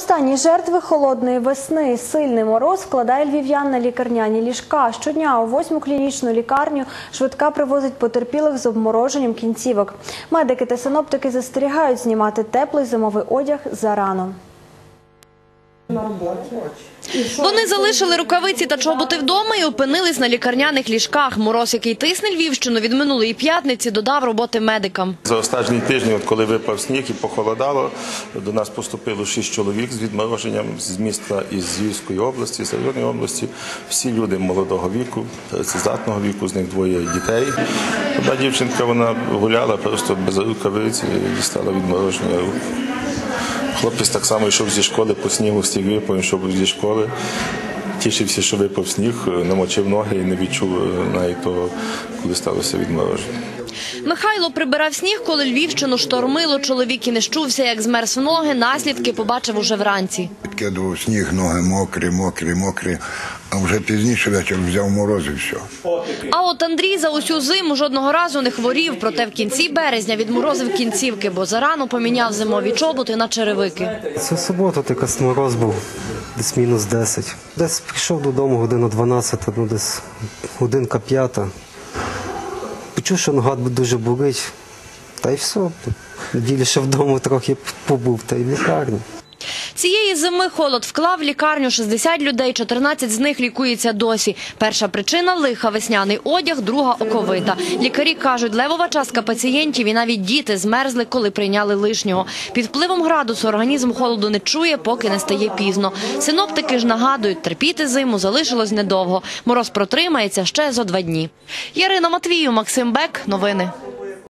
Останні жертви холодної весни. Сильний мороз вкладає львів'ян на лікарняні ліжка. Щодня у восьму клінічну лікарню швидка привозить потерпілих з обмороженням кінцівок. Медики та синоптики застерігають знімати теплий зимовий одяг зарано. Вони залишили рукавиці та чоботи вдома і опинились на лікарняних ліжках. Мороз, який тисне Львівщину від минулої п'ятниці, додав роботи медикам. За останні тижні, от коли випав сніг і похолодало, до нас поступило шість чоловік з відмороженням з міста із Львівської області, з районної області. Всі люди молодого віку, працездатного віку, з них двоє дітей. Одна дівчинка вона гуляла просто без рукавиць і дістала відмороження рук. Хлопець так само йшов зі школи по снігу, стіг випав, йшов зі школи. Тішився, що випав сніг, намочив ноги і не відчув е, навіть того, коли сталося відмороження. Михайло прибирав сніг, коли Львівщину штормило. Чоловік і не щувся, як змерз в ноги. Наслідки побачив уже вранці. Підкидував сніг, ноги мокрі, мокрі, мокрі. А вже пізніше вечір взяв мороз і все. А от Андрій за усю зиму жодного разу не хворів, проте в кінці березня відморозив кінцівки, бо зарано поміняв зимові чоботи на черевики. Це субота, якась мороз був, десь мінус 10. Десь прийшов додому годину 12, ну десь годинка п'ята. Почув, що нога дуже болить. Та й все. Неділю ще вдома трохи побув, та й в лікарні. Цієї зими холод вклав лікарню 60 людей, 14 з них лікується досі. Перша причина – лиха весняний одяг, друга – оковита. Лікарі кажуть, левова частка пацієнтів і навіть діти змерзли, коли прийняли лишнього. Під впливом градусу організм холоду не чує, поки не стає пізно. Синоптики ж нагадують, терпіти зиму залишилось недовго. Мороз протримається ще зо два дні. Ярина Матвію, Максим Бек. Новини.